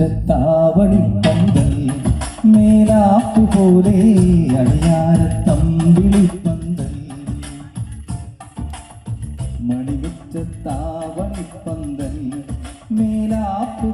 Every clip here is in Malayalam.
മണിമുറ്റത്താവണി പന്തൽ മേലാപ്പു പോലെ അണിയാരത്തമ്പിളി പന്തൽ. മണിമുറ്റത്താവണി പന്തൽ മേലാപ്പു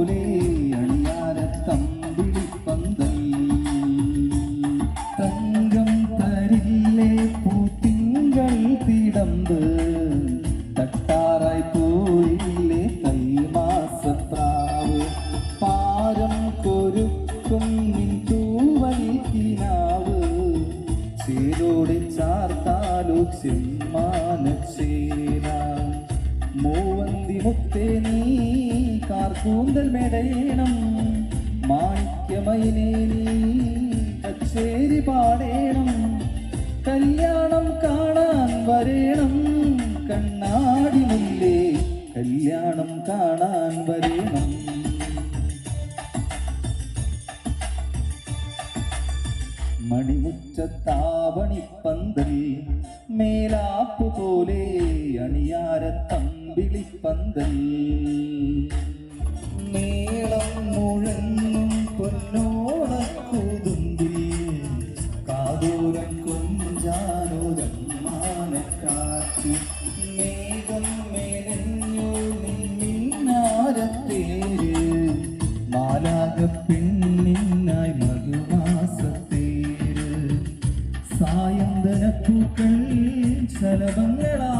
പോലെ അണിയാരത്തമ്പിളി പന്തൽ. തങ്കം തരില്ലേ പൂത്തിങ്കൾ തിടമ്പ് തട്ടാറായി പോയില്ലേ കൈമാസപ്രാവ് പാരം കൊരുക്കും തൂവൽ കിനാവ്. ചേരോടെ ചാർത്താലു ചെമ്മാനച്ചേന. മൂവന്തി മുത്തേ നീ കാർക്കൂന്തൽ മെടയണം മാണിക്യമയിലേ കച്ചേരി പാടേണം. കല്യാണം കാണാൻ വരേണം. കണ്ണാടി മുല്ലേ കല്യാണം കാണാൻ വരേണം. മണിമുറ്റത്താവണിപ്പന്തൽ മേലാപ്പു പോലെ അണിയാരത്തമ്പിളി കാതൂരം കൊഞ്ചാനോരം മാനക്കാറ്റ് മേഘം മേലഞ്ഞു നിന്നാരത്തേര്. മാലാക പെണ്ണിന്നായി മധുവാസത്തേര് സായന്തനപ്പൂക്കൾ ശലഭങ്ങളാവുന്നു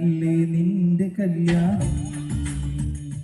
ഇന്നല്ലേ നിന്റെ കല്യാണം